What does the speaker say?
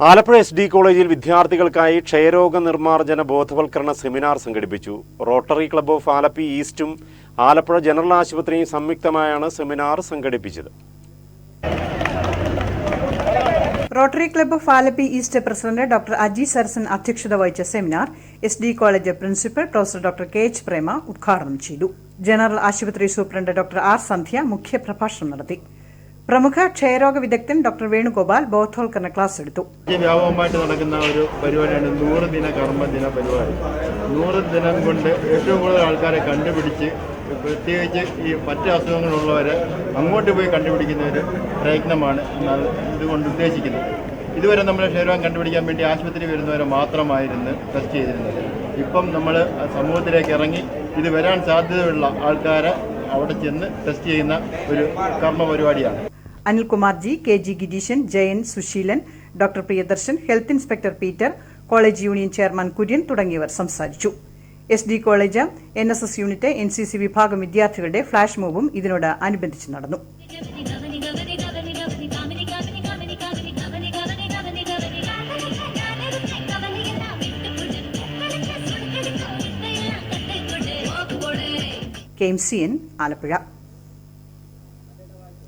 Alappuzha S D കോളേജിൽ വിദ്യാർത്ഥികൾക്കായി ക്ഷയരോഗ നിർമ്മാർജന ബോധവൽക്കരണ സെമിനാർ സംഘടിപ്പിച്ചു. റോട്ടറി ക്ലബ് ഓഫ് ആലപ്പി ഈസ്റ്റും ആലപ്പുഴ ജനറൽ ആശുപത്രിയും സംയുക്തമായാണ് സെമിനാർ സംഘടിപ്പിച്ചത്. Rotary club of Alleppey east president doctor Aji Sarasan അധ്യക്ഷത വഹിച്ച seminar S D college principal professor doctor K H Prema ഉദ്ഘാടനം ചെയ്തു. ജനറൽ ആശുപത്രി സൂപ്രണ്ട് ഡോക്ടർ ആർ സന്ധ്യ മുഖ്യപ്രഭാഷണം നടത്തി. പ്രമുഖ ക്ഷയരോഗ വിദഗ്ധൻ ഡോക്ടർ വേണുഗോപാൽ ബോധവൽക്കരണ ക്ലാസ് എടുത്തു. വ്യാപകമായിട്ട് നടക്കുന്ന ഒരു പരിപാടിയാണ് നൂറ് ദിന കർമ്മദിന പരിപാടി. നൂറ് ദിനം കൊണ്ട് ഏറ്റവും കൂടുതൽ ആൾക്കാരെ കണ്ടുപിടിച്ച് പ്രത്യേകിച്ച് ഈ മറ്റ് അസുഖങ്ങളുള്ളവരെ അങ്ങോട്ട് പോയി കണ്ടുപിടിക്കുന്ന ഒരു പ്രയത്നമാണ് ഇതുകൊണ്ട് ഉദ്ദേശിക്കുന്നത്. ഇതുവരെ നമ്മൾ ക്ഷയരോഗം കണ്ടുപിടിക്കാൻ വേണ്ടി ആശുപത്രി വരുന്നവരെ മാത്രമായിരുന്നു ടെസ്റ്റ് ചെയ്തിരുന്നത്. ഇപ്പം നമ്മൾ സമൂഹത്തിലേക്ക് ഇറങ്ങി ഇത് വരാൻ സാധ്യതയുള്ള ആൾക്കാരെ അവിടെ ചെന്ന് ടെസ്റ്റ് ചെയ്യുന്ന ഒരു കർമ്മ പരിപാടിയാണ്. Anilkumar G K G Gireeshan Jayan Susheelan doctor Priyadarshan health inspector Peter college union chairman Kurian തുടങ്ങിയവർ സംസാരിച്ചു. S D college N S S unit N C C വിഭാഗം വിദ്യാർത്ഥികളുടെ ഫ്ളാഷ് മോബും ഇതിനോട് അനുബന്ധിച്ച് നടന്നു. K M C N Alappuzha.